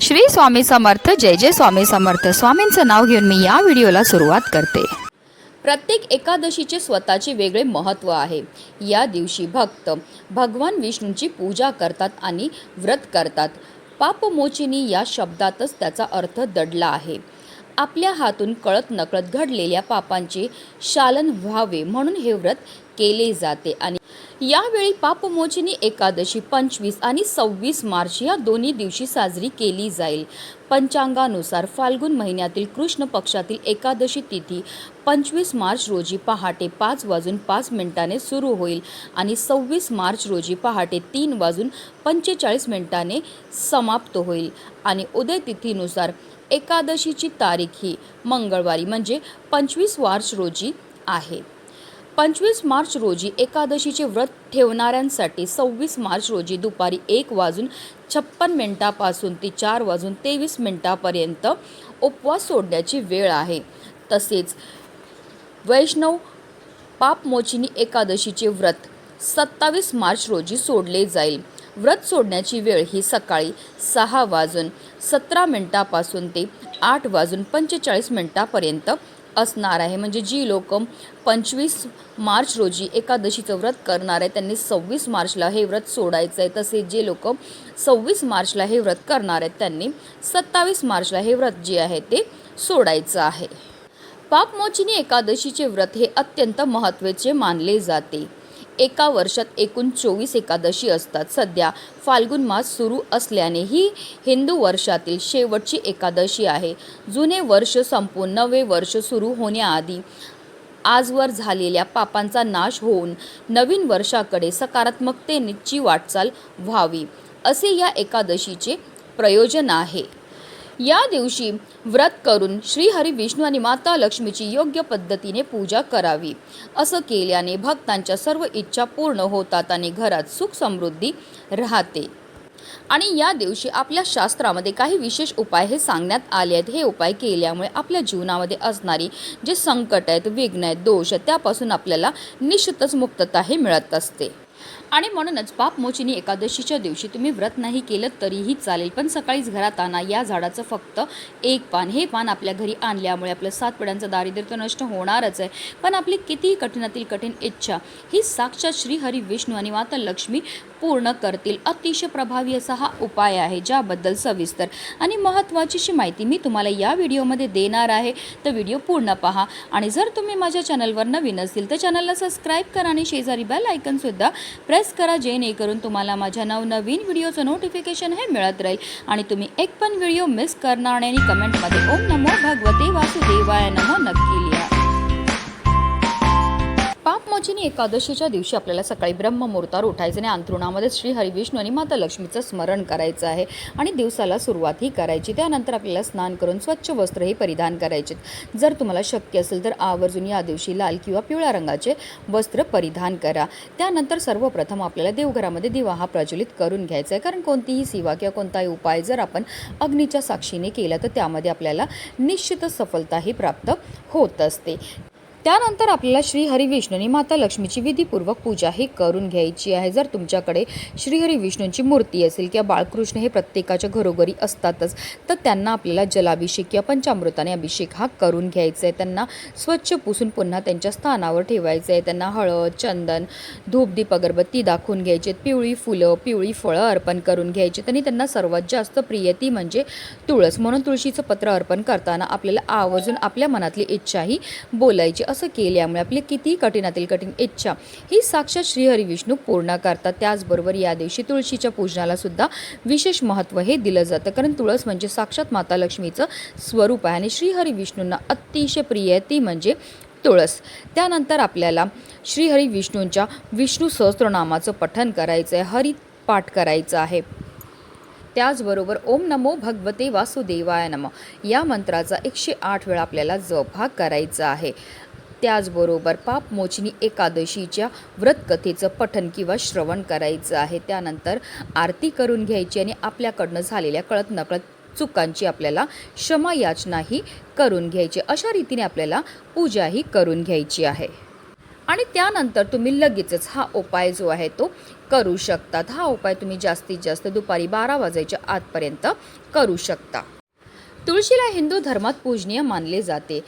श्री स्वामी समर्थ जय जय स्वामी समर्थ. स्वामींचं नाव घेऊन मी या व्हिडिओला सुरुवात करते. प्रत्येक एकादशीचे स्वतःचे वेगळे महत्त्व आहे. या दिवशी भक्त भगवान विष्णूंची पूजा करतात आणि व्रत करतात. पापमोचिनी या शब्दातच त्याचा अर्थ दडला आहे. आपल्या हातून कळत नकळत घडलेल्या पापांचे शालन व्हावे म्हणून हे व्रत केले जाते आणि यावेळी पापमोचनी एकादशी पंचवीस आणि सव्वीस मार्च या दोन्ही दिवशी साजरी केली जाईल. पंचांगानुसार फाल्गुन महिन्यातील कृष्ण पक्षातील एकादशी तिथी पंचवीस मार्च रोजी पहाटे पाच वाजून पाच मिनिटाने सुरू होईल आणि सव्वीस मार्च रोजी पहाटे तीन वाजून पंचेचाळीस मिनिटाने समाप्त होईल. आणि उदय तिथीनुसार एकादशीची तारीख ही मंगळवारी म्हणजे पंचवीस मार्च रोजी आहे. पंचवीस मार्च रोजी एकादशीचे व्रत ठेवणाऱ्यांसाठी सव्वीस मार्च रोजी दुपारी एक वाजून छप्पन मिनिटापासून ते चार वाजून तेवीस मिनिटापर्यंत उपवास सोडण्याची वेळ आहे. तसेच वैष्णव पापमोचिनी एकादशीचे व्रत सत्तावीस मार्च रोजी सोडले जाईल. व्रत सोडण्याची वेळ ही सकाळी सहा वाजून सतरा मिनिटापासून ते आठ वाजून पंचेचाळीस मिनिटापर्यंत असणार आहे. म्हणजे जी लोक पंचवीस मार्च रोजी एकादशीचं व्रत करणार आहे त्यांनी सव्वीस मार्चला हे व्रत सोडायचं आहे. तसेच जे लोक सव्वीस मार्चला हे व्रत करणार आहेत त्यांनी सत्तावीस मार्चला हे व्रत जे आहे ते सोडायचं आहे. पापमोचिनी एकादशीचे व्रत हे अत्यंत महत्त्वाचे मानले जाते. एका वर्षात एकूण चोवीस एकादशी असतात. सध्या फाल्गुन मास सुरू असल्याने ही हिंदू वर्षातील शेवटची एकादशी आहे. जुने वर्ष संपून नवे वर्ष सुरू होण्याआधी आजवर झालेल्या पापांचा नाश होऊन नवीन वर्षाकडे सकारात्मकतेची वाटचाल व्हावी असे या एकादशीचे प्रयोजन आहे. या दिवशी व्रत करून श्रीहरी विष्णू आणि माता लक्ष्मीची योग्य पद्धतीने पूजा करावी. असं केल्याने भक्तांच्या सर्व इच्छा पूर्ण होतात आणि घरात सुख समृद्धी राहते. आणि या दिवशी आपल्या शास्त्रामध्ये काही विशेष उपाय हे सांगण्यात आले आहेत. हे उपाय केल्यामुळे आपल्या जीवनामध्ये असणारी जे संकट आहेत विघ्न आहेत दोष आहेत त्यापासून आपल्याला निश्चितच मुक्तता हे मिळत असते. आणि म्हणूनच पापमोचिनी एकादशीच्या दिवशी तुम्ही व्रत नाही केलं तरीही चालेल. पण सकाळीच घरात आणा. या झाडाचं फक्त एक पान. हे पान आपल्या घरी आणल्यामुळे आपलं सात पिढ्यांचं दारिद्र्य तर नष्ट होणारच आहे. पण आपली कितीही कठीणातील कठीण इच्छा ही साक्षात श्री हरी विष्णू आणि माता लक्ष्मी पूर्ण करतील. अतिशय प्रभावी असा हा उपाय आहे ज्याबद्दल सविस्तर आणि महत्त्वाची अशी माहिती मी तुम्हाला या व्हिडिओमध्ये देणार आहे. तर व्हिडिओ पूर्ण पहा आणि जर तुम्ही माझ्या चॅनलवर नवीन असतील तर चॅनलला सबस्क्राईब करा आणि शेजारी बेल आयकनसुद्धा प्रेस करा जेणेकरून तुम्हाला माझ्या नवनवीन व्हिडिओचं नोटिफिकेशन हे मिळत राहील. आणि तुम्ही एक पण व्हिडिओ मिस करणार नाही आणि कमेंटमध्ये ओम नमो भगवते वासुदेवाय नमो नक्की लिहा. पापमोचिनी एकादशीच्या दिवशी आपल्याला सकाळी ब्रह्ममुहूर्तावर उठायचं आणि अंथरुणामध्ये श्री हरिविष्णू आणि माता लक्ष्मीचं स्मरण करायचं आहे आणि दिवसाला सुरुवातही करायची. त्यानंतर आपल्याला स्नान करून स्वच्छ वस्त्रही परिधान करायचे. जर तुम्हाला शक्य असेल तर आवर्जून या दिवशी लाल किंवा पिवळ्या रंगाचे वस्त्र परिधान करा. त्यानंतर सर्वप्रथम आपल्याला देवघरामध्ये दिवा हा प्रज्वलित करून घ्यायचा आहे. कारण कोणतीही सेवा किंवा कोणताही उपाय जर आपण अग्नीच्या साक्षीने केला तर त्यामध्ये आपल्याला निश्चितच सफलताही प्राप्त होत असते. त्यानंतर आपल्याला श्री हरी माता लक्ष्मीची विधीपूर्वक पूजा ही करून घ्यायची आहे. जर तुमच्याकडे श्री हरी विष्णूंची मूर्ती असेल किंवा बाळकृष्ण हे प्रत्येकाच्या घरोघरी असतातच तर त्यांना आपल्याला जलाभिषेक किंवा पंचामृताने अभिषेक हा करून घ्यायचा आहे. त्यांना स्वच्छ पुसून पुन्हा त्यांच्या स्थानावर ठेवायचं आहे. त्यांना हळद चंदन धूपदीप अगरबत्ती दाखवून घ्यायची पिवळी फुलं पिवळी फळं अर्पण करून घ्यायची आणि त्यांना सर्वात जास्त प्रिय ती म्हणजे तुळस. म्हणून तुळशीचं पत्र अर्पण करताना आपल्याला आवर्जून आपल्या मनातली इच्छाही बोलायची. असं केल्यामुळे आपली किती कठीणातील कठीण इच्छा ही साक्षात श्रीहरी विष्णू पूर्ण करतात. त्याचबरोबर या दिवशी तुळशीच्या पूजनाला सुद्धा विशेष महत्त्व हे दिलं जातं. कारण तुळस म्हणजे साक्षात माता लक्ष्मीचं स्वरूप आहे आणि श्रीहरी विष्णूंना अतिशय प्रिय आहे. ती म्हणजे तुळस. त्यानंतर आपल्याला श्रीहरी विष्णूंच्या विष्णू सहस्त्रनामाचं पठन करायचं आहे. हरी पाठ करायचं आहे. त्याचबरोबर ओम नमो भगवते वासुदेवाय नम. या मंत्राचा एकशे आठ वेळा आपल्याला जप हा करायचा आहे. त्याचबरोबर पापमोचनी एकादशीच्या व्रतकथेचं पठन किंवा श्रवण करायचं आहे. त्यानंतर आरती करून घ्यायची आणि आपल्याकडनं झालेल्या कळत नकळत चुकांची आपल्याला क्षमा याचनाही करून घ्यायची. अशा रीतीने आपल्याला पूजाही करून घ्यायची आहे. आणि त्यानंतर तुम्ही लगेचच हा उपाय जो आहे तो करू शकतात हा उपाय तुम्ही जास्तीत जास्त दुपारी बारा वाजायच्या आतपर्यंत करू शकता. तुळशीला हिंदू धर्मात पूजनीय मानले जाते.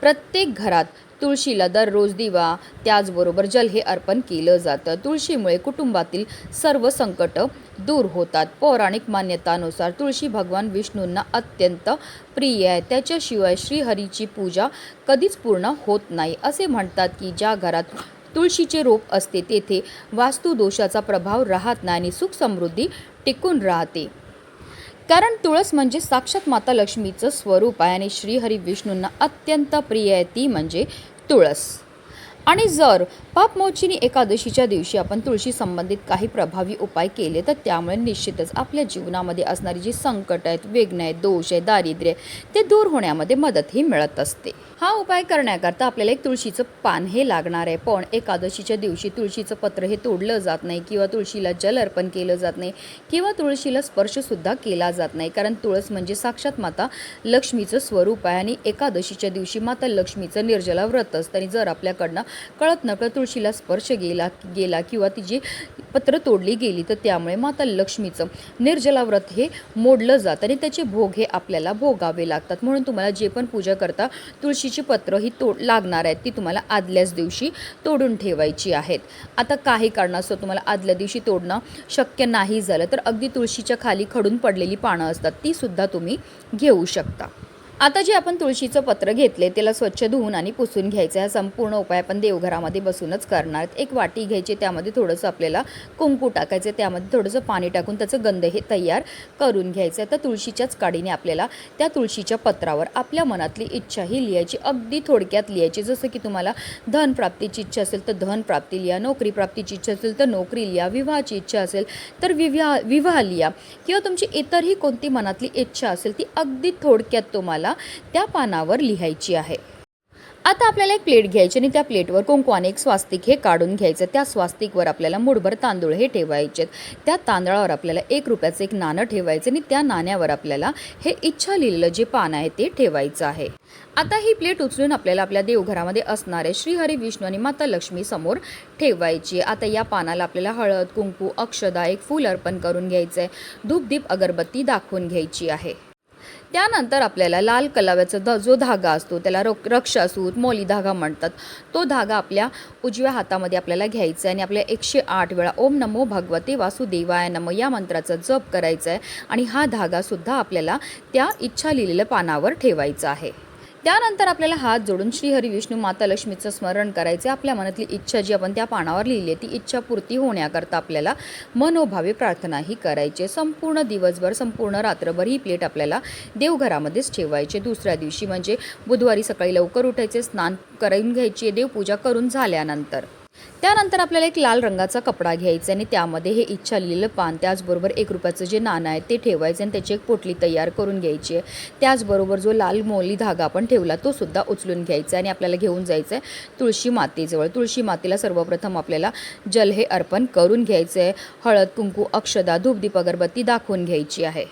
प्रत्येक घरात तुळशीला दररोज दिवा त्याचबरोबर जल हे अर्पण केलं जातं. तुळशीमुळे कुटुंबातील सर्व संकट दूर होतात. पौराणिक मान्यतानुसार तुळशी भगवान विष्णूंना अत्यंत प्रिय आहे. त्याच्याशिवाय श्रीहरीची पूजा कधीच पूर्ण होत नाही. असे म्हणतात की ज्या घरात तुळशीचे रोप असते तेथे वास्तुदोषाचा प्रभाव राहत नाही आणि सुख समृद्धी टिकून राहते. कारण तुळस म्हणजे साक्षात माता लक्ष्मीचं स्वरूप आहे आणि श्रीहरी विष्णूंना अत्यंत प्रिय आहे ती म्हणजे तुळस. आणि जर पापमोचिनी एकादशीच्या दिवशी आपण तुळशी संबंधित काही प्रभावी उपाय केले तर त्यामुळे निश्चितच आपल्या जीवनामध्ये असणारी जी संकट आहेत वेगणं आहेत दोष आहे दारिद्र्य ते दूर होण्यामध्ये मदतही मिळत असते. हा उपाय करण्याकरता आपल्याला एक तुळशीचं पान हे लागणार आहे. पण एकादशीच्या दिवशी तुळशीचं पत्र हे तोडलं जात नाही किंवा तुळशीला जल अर्पण केलं जात नाही किंवा तुळशीला स्पर्शसुद्धा केला जात नाही. कारण तुळस म्हणजे साक्षात माता लक्ष्मीचं स्वरूप आहे आणि एकादशीच्या दिवशी माता लक्ष्मीचं निर्जला व्रत असतं. आणि जर आपल्याकडनं कळत नकळत तुळशीला स्पर्श गेला गेला किंवा तिची पत्र तोडली गेली तर त्यामुळे माता लक्ष्मीचं निर्जला व्रत हे मोडलं जातं आणि त्याचे भोग हे आपल्याला भोगावे लागतात. म्हणून तुम्हाला जे पण पूजा करता तुळशीची पत्र ही तोड लागणार आहेत ती तुम्हाला आदल्याच दिवशी तोडून ठेवायची आहेत. आता काही कारणास्तव तुम्हाला आदल्या दिवशी तोडणं शक्य नाही झालं तर अगदी तुळशीच्या खाली खडून पडलेली पानं असतात ती सुद्धा तुम्ही घेऊ शकता. आता जे आपण तुळशीचं पत्र घेतले त्याला स्वच्छ धुवून आणि पुसून घ्यायचं हा संपूर्ण उपाय आपण देवघरामध्ये बसूनच करणार. एक वाटी घ्यायची त्यामध्ये थोडंसं आपल्याला कुंकू टाकायचं त्यामध्ये थोडंसं पाणी टाकून त्याचं गंध हे तयार करून घ्यायचं. आहे तर तुळशीच्याच काडीने आपल्याला त्या तुळशीच्या पत्रावर आपल्या मनातली इच्छा ही लिहायची अगदी थोडक्यात लिहायची. जसं की तुम्हाला धनप्राप्तीची इच्छा असेल तर धन प्राप्ती लिहा नोकरी प्राप्तीची इच्छा असेल तर नोकरी लिहा विवाहाची इच्छा असेल तर विवाह विवाह लिहा. किंवा तुमची इतरही कोणती मनातली इच्छा असेल ती अगदी थोडक्यात तुम्हाला त्या पानावर लिहायची आहे. आता आपल्याला एक प्लेट घ्यायची आणि त्या प्लेटवर कुंकवाने एक स्वास्तिक हे काढून घ्यायचं. त्या स्वास्तिकवर आपल्याला मुठभर तांदूळ हे ठेवायचे त्या तांदळावर आपल्याला एक रुपयाचं एक नाणं ठेवायचं आणि त्या नाण्यावर आपल्याला हे इच्छा लिहिलेलं जे पान आहे ते ठेवायचं आहे. आता ही प्लेट उचलून आपल्याला आपल्या देवघरामध्ये असणारे श्रीहरी विष्णू आणि माता लक्ष्मी समोर ठेवायची आता या पानाला आपल्याला हळद कुंकू अक्षदा एक फूल अर्पण करून घ्यायचं आहे. धूपदीप अगरबत्ती दाखवून घ्यायची आहे. त्यानंतर आपल्याला लाल कलाव्याचा ध जो धागा असतो त्याला रक रक्षासूत मोली धागा म्हणतात. तो धागा आपल्या उजव्या हातामध्ये आपल्याला घ्यायचा आहे आणि आपल्या एकशे आठ वेळा ओम नमो भगवते वासुदेवाय नम या मंत्राचा जप करायचा आहे आणि हा धागासुद्धा आपल्याला त्या इच्छा लिहिलेल्या पानावर ठेवायचा आहे. त्यानंतर आपल्याला हात जोडून श्रीहरी विष्णू माता लक्ष्मीचं स्मरण करायचे आपल्या मनातली इच्छा जी आपण त्या पानावर लिहिली आहे ती इच्छा पूर्ती होण्याकरता आपल्याला मनोभावे प्रार्थनाही करायची. संपूर्ण दिवसभर संपूर्ण रात्रभर ही प्लेट आपल्याला देवघरामध्येच ठेवायची. दुसऱ्या दिवशी म्हणजे बुधवारी सकाळी लवकर उठायचे स्नान करून घ्यायची देवपूजा करून झाल्यानंतर. त्यानंतर आपल्याला एक लाल रंगाचा कपडा घ्यायचा आणि त्यामध्ये हे इच्छा लिहिलेलं पान त्याचबरोबर एक रुपयाचं जे नाणं आहे ते ठेवायचं आणि त्याची एक पोटली तयार करून घ्यायची आहे. त्याचबरोबर जो लाल मोली धागा आपण ठेवला तो सुद्धा उचलून घ्यायचा आहे आणि आपल्याला घेऊन जायचं आहे तुळशी मातेजवळ. तुळशी मातेला सर्वप्रथम आपल्याला जल हे अर्पण करून घ्यायचं आहे. हळद कुंकू अक्षदा धूपदीप अगरबत्ती दाखवून घ्यायची आहे.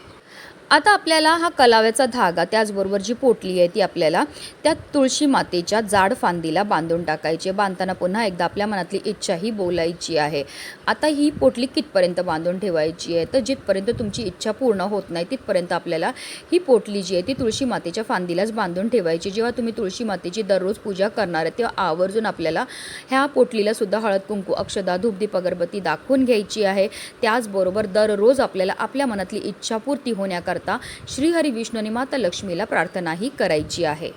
आता आपल्याला हा कलाव्याचा धागा त्याचबरोबर जी पोटली आहे ती आपल्याला त्या तुळशी मातेच्या जाड फांदीला बांधून टाकायची आहे. बांधताना पुन्हा एकदा आपल्या मनातली इच्छा ही बोलायची आहे. आता ही पोटली कितपर्यंत बांधून ठेवायची आहे? तर जिथपर्यंत तुमची इच्छा पूर्ण होत नाही तिथपर्यंत आपल्याला ही पोटली जी आहे ती तुळशी मातेच्या फांदीलाच बांधून ठेवायची जेव्हा तुम्ही तुळशी मातेची दररोज पूजा करणार आहे तेव्हा आवर्जून आपल्याला ह्या पोटलीला सुद्धा हळद कुंकू अक्षदा धूपदीप अगरबत्ती दाखवून घ्यायची आहे. त्याचबरोबर दररोज आपल्याला आपल्या मनातली इच्छापूर्ती होण्याकरता करता श्रीहरी विष्णू आणि माता लक्ष्मीला प्रार्थनाही करायची आहे.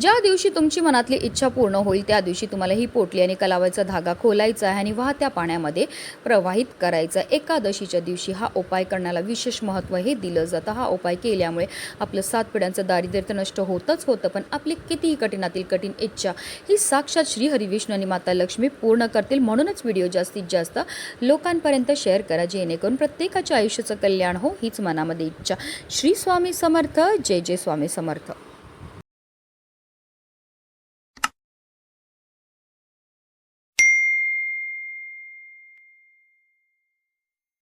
ज्या दिवशी तुमची मनातली इच्छा पूर्ण होईल त्या दिवशी तुम्हाला ही पोटली आणि कलावायचा धागा खोलायचा आहे आणि वाहत्या पाण्यामध्ये प्रवाहित करायचा. एकादशीच्या दिवशी हा उपाय करण्याला विशेष महत्त्व हे दिलं जातं. हा उपाय केल्यामुळे आपलं सात पिढ्यांचं दारिद्र्य तर नष्ट होतच होतं पण आपली कितीही कठीणातील कठीण इच्छा ही साक्षात श्री हरिविष्णू आणि माता लक्ष्मी पूर्ण करतील. म्हणूनच व्हिडिओ जास्तीत जास्त लोकांपर्यंत शेअर करा जेणेकरून प्रत्येकाच्या आयुष्याचं कल्याण हो हीच मनामध्ये इच्छा. श्री स्वामी समर्थ. जय जय स्वामी समर्थ.